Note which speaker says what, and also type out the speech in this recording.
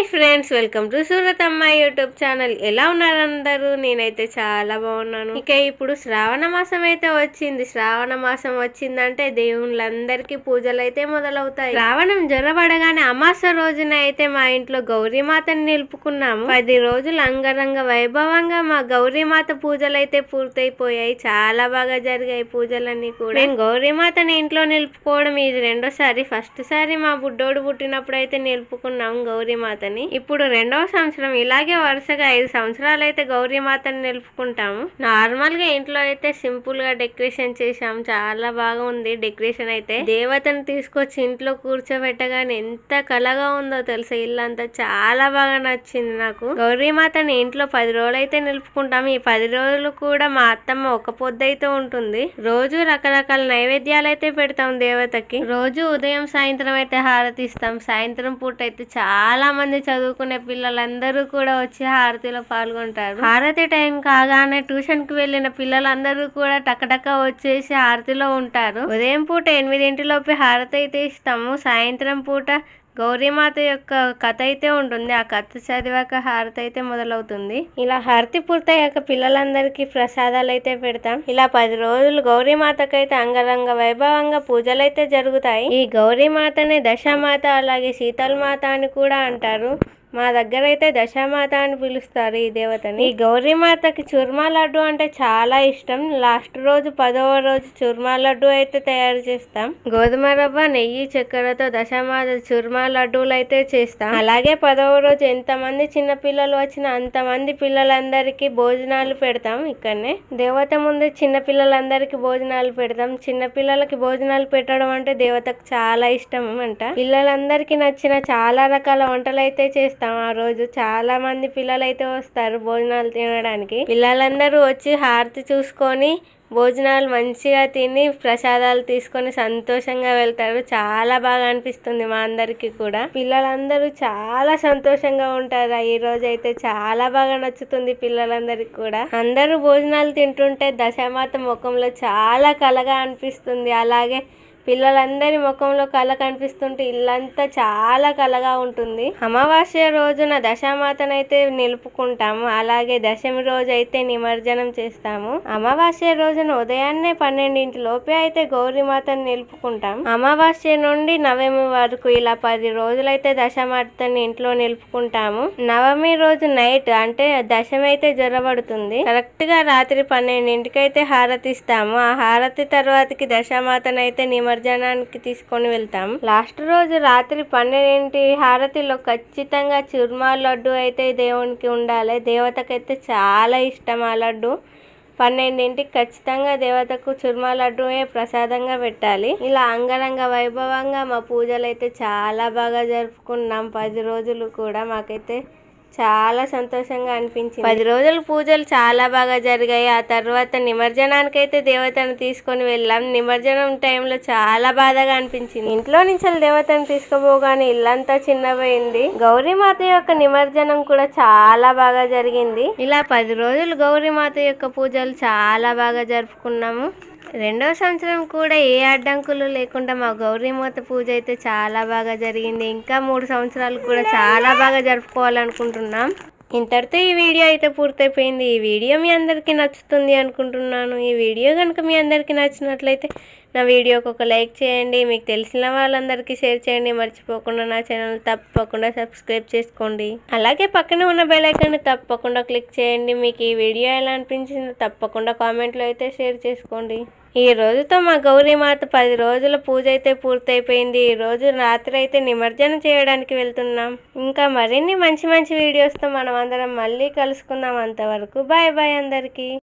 Speaker 1: Hi friends welcome to Surat అమ్మాయి YouTube channel. ఎలా ఉన్నారు అందరూ? నేనైతే చాలా బాగున్నాను. ఇక ఇప్పుడు శ్రావణ మాసం అయితే వచ్చింది. శ్రావణ మాసం వచ్చిందంటే దేవుళ్ళందరికీ పూజలు అయితే మొదలవుతాయి. శ్రావణం జ్వరపడగానే అమాస రోజున అయితే మా ఇంట్లో గౌరీమాతని నిలుపుకున్నాము. పది రోజులు అంగరంగ వైభవంగా మా గౌరీమాత పూజలు అయితే పూర్తయిపోయాయి. చాలా బాగా జరిగాయి పూజలన్నీ కూడా. నేను గౌరీమాతని ఇంట్లో నిలుపుకోవడం ఇది రెండోసారి. ఫస్ట్ సారి మా బుడ్డోడు పుట్టినప్పుడు అయితే నిలుపుకున్నాం అని ఇప్పుడు రెండవ సంవత్సరం ఇలాగే వరుసగా ఐదు సంవత్సరాలు అయితే గౌరీమాతని నిలుపుకుంటాము. నార్మల్గా ఇంట్లో అయితే సింపుల్గా డెకరేషన్ చేశాం. చాలా బాగా ఉంది డెకరేషన్ అయితే. దేవతను తీసుకొచ్చి ఇంట్లో కూర్చోబెట్టగానే ఎంత కలగా ఉందో తెలుసా? ఇల్లంతా చాలా బాగా నచ్చింది నాకు. గౌరీమాతని ఇంట్లో పది రోజులు అయితే నిలుపుకుంటాం ఈ పది రోజులు కూడా మా అత్తమ్మ ఒక పొద్దు అయితే ఉంటుంది. రోజు రకరకాల నైవేద్యాలు అయితే పెడతాం దేవతకి. రోజు ఉదయం సాయంత్రం అయితే హారతి ఇస్తాం. సాయంత్రం పూట అయితే చాలా మంది చదువుకునే పిల్లలందరూ కూడా వచ్చి హారతిలో పాల్గొంటారు. హారతి టైం కాగానే ట్యూషన్కి వెళ్ళిన పిల్లలందరూ కూడా టకటక వచ్చేసి హారతిలో ఉంటారు. ఉదయం పూట ఎనిమిదింటిలోపు హారతి అయితే ఇస్తాము. సాయంత్రం పూట గౌరీమాత యొక్క కథ అయితే ఉంటుంది ఆ కథ చదివాక హారతి అయితే మొదలవుతుంది. ఇలా హారతి పూర్తయ్యాక పిల్లలందరికీ ప్రసాదాలు అయితే పెడతాం. ఇలా పది రోజులు గౌరీమాతకు అయితే అంగరంగ వైభవంగా పూజలు అయితే జరుగుతాయి. ఈ గౌరీమాతనే దశమాత అలాగే శీతలమాత అని కూడా అంటారు. మా దగ్గర అయితే దశామాత అని పిలుస్తారు ఈ దేవతని. ఈ గౌరీమాతకి చుర్మా లడ్డు అంటే చాలా ఇష్టం. లాస్ట్ రోజు పదవ రోజు చుర్మా లడ్డు అయితే తయారు చేస్తాం. గోధుమ రవ్వ నెయ్యి చక్కెరతో దశామాత చుర్మా లడ్డూలు అయితే చేస్తాం. అలాగే పదవ రోజు ఎంతమంది చిన్న పిల్లలు వచ్చిన అంతమంది పిల్లలందరికీ భోజనాలు పెడతాం ఇక్కడనే. దేవత ముందు చిన్న పిల్లలందరికీ భోజనాలు పెడతాం. చిన్న పిల్లలకి భోజనాలు పెట్టడం అంటే దేవతకు చాలా ఇష్టం అంట. పిల్లలందరికీ నచ్చిన చాలా రకాల వంటలు అయితే చేస్తాం. ఆ రోజు. చాలా మంది పిల్లలు అయితే వస్తారు భోజనాలు తినడానికి. పిల్లలందరూ వచ్చి హారతి చూసుకొని భోజనాలు మంచిగా తిని ప్రసాదాలు తీసుకొని సంతోషంగా వెళ్తారు. చాలా బాగా అనిపిస్తుంది మా అందరికి కూడా. పిల్లలందరూ చాలా సంతోషంగా ఉంటారు. ఈ రోజు అయితే చాలా బాగా నచ్చుతుంది పిల్లలందరికి కూడా. అందరూ భోజనాలు తింటుంటే దశామాత ముఖంలో చాలా కలగా అనిపిస్తుంది. అలాగే పిల్లలందరి ముఖంలో కళ కనిపిస్తుంటే ఇల్లంతా చాలా కలగా ఉంటుంది. అమావాస్య రోజున దశామాతనైతే నిలుపుకుంటాము. అలాగే దశమి రోజు అయితే నిమజ్జనం చేస్తాము. అమావాస్య రోజున ఉదయాన్నే పన్నెండింటి లోపే అయితే గౌరీమాతను నిలుపుకుంటాం అమావాస్య నుండి నవమి వరకు ఇలా పది రోజులైతే దశమాతని ఇంట్లో నిలుపుకుంటాము. నవమి రోజు నైట్ అంటే దశమి అయితే జ్వరబడుతుంది కరెక్ట్గా రాత్రి పన్నెండింటికైతే హారతి ఇస్తాము ఆ హారతి తర్వాతకి దశామాతనైతే నిమజ్జనానికి తీసుకొని వెళ్తాం. లాస్ట్ రోజు రాత్రి పన్నెండింటి హారతిలో ఖచ్చితంగా చుర్మా లడ్డు అయితే దేవునికి ఉండాలి. దేవతకైతే చాలా ఇష్టం ఆ లడ్డు. పన్నెండింటికి ఖచ్చితంగా దేవతకు చుర్మా లడ్డుయే ప్రసాదంగా పెట్టాలి. ఇలా అంగరంగ వైభవంగా మా పూజలు అయితే చాలా బాగా జరుపుకున్నాం. పది రోజులు కూడా మాకైతే చాలా సంతోషంగా అనిపించింది. పది రోజులు పూజలు చాలా బాగా జరిగాయి. ఆ తర్వాత నిమజ్జనానికి అయితే దేవతను తీసుకొని వెళ్ళాం. నిమజ్జనం టైంలో చాలా బాధగా అనిపించింది. ఇంట్లో నుంచి దేవతను తీసుకుపోగానే ఇల్లంతా చిన్నపోయింది గౌరీమాత యొక్క నిమజ్జనం కూడా చాలా బాగా జరిగింది. ఇలా పది రోజులు గౌరీమాత యొక్క పూజలు చాలా బాగా జరుపుకున్నాము. రెండవ సంవత్సరం కూడా ఏ అడ్డంకులు లేకుండా మా గౌరీమాత పూజ అయితే చాలా బాగా జరిగింది. ఇంకా మూడు సంవత్సరాలు కూడా చాలా బాగా జరుపుకోవాలనుకుంటున్నాం. ఇంతటితో ఈ వీడియో అయితే పూర్తయిపోయింది. ఈ వీడియో మీ అందరికీ నచ్చుతుంది అనుకుంటున్నాను. ఈ వీడియో కనుక మీ అందరికీ నచ్చినట్లయితే నా వీడియోకి ఒక లైక్ చేయండి మీకు తెలిసిన వాళ్ళందరికీ షేర్ చేయండి. మర్చిపోకుండా నా ఛానల్ తప్పకుండా సబ్స్క్రైబ్ చేసుకోండి. అలాగే పక్కన ఉన్న బెల్ ఐకాన్ తప్పకుండా క్లిక్ చేయండి. మీకు ఈ వీడియో ఎలా అనిపించిందో తప్పకుండా కామెంట్లో అయితే షేర్ చేసుకోండి. ఈ రోజుతో మా గౌరీమాత పది రోజుల పూజ అయితే పూర్తయిపోయింది. ఈ రోజు రాత్రి అయితే నిమజ్జనం చేయడానికి వెళ్తున్నాం. ఇంకా మరిన్ని మంచి మంచి వీడియోస్తో మనం అందరం మళ్ళీ కలుసుకుందాం. అంతవరకు బాయ్ బాయ్ అందరికీ.